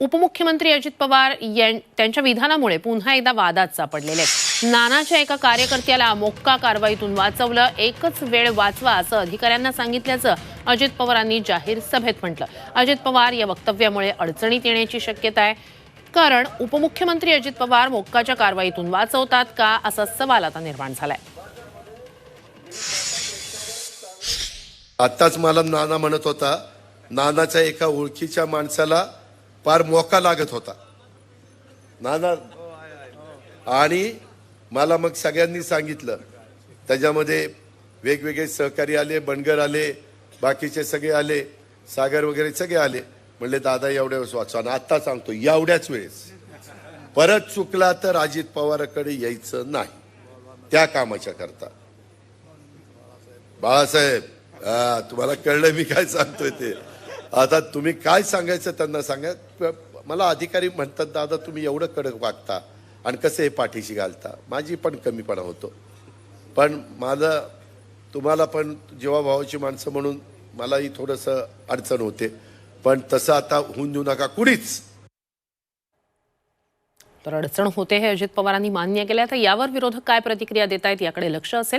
उपमुख्यमंत्री अजित पवार यां- त्यांच्या विधानामुळे पुन्हा एकदा वादात सापडलेले आहेत. नानाच्या एका कार्यकर्त्याला मोक्का कारवाईतून वाचवलं एकच वेळ वाचवा असं अधिकाऱ्यांना सांगितल्याचं अजित पवारांनी जाहीर सभेत म्हटलं. अजित पवार या वक्तव्यामुळे अडचणीत येण्याची शक्यता आहे. कारण उपमुख्यमंत्री अजित पवार मोक्काच्या कारवाईतून वाचवतात का असा सवाल आता निर्माण झालाय. आत्ताच मला नाना म्हणत होता नानाच्या एका ओळखीच्या माणसाला फार मोका लागत होता. नाना आणि मला मग सगळ्यांनी सांगितलं. त्याच्यामध्ये वेगवेगळे सहकारी आले बनगर आले बाकीचे सगळे आले सागर वगैरे सगळे आले. म्हणले दादा एवढ्या वेळेस वाचवा. आणि आत्ता सांगतो एवढ्याच वेळेस. परत चुकला तर अजित पवाराकडे यायचं नाही. त्या कामाच्या करता. बाळासाहेब हा, तुम्हाला कळलं मी काय सांगतोय ते. आता तुम्ही काय सांगायचं त्यांना सांगा. मला अधिकारी म्हणतात दादा तुम्ही एवढं कडक वागता आणि कसं हे पाठीशी घालता? माझी पण कमीपणा होतो. पण माझं तुम्हाला पण जेव्हा भावाची माणसं म्हणून मलाही थोडंसं अडचण होते. पण तसं आता होऊन देऊ नका कुणीच. तर अडचण होते हे अजित पवारांनी मान्य केलं तर यावर विरोधक काय प्रतिक्रिया देत आहेत याकडे लक्ष असेल.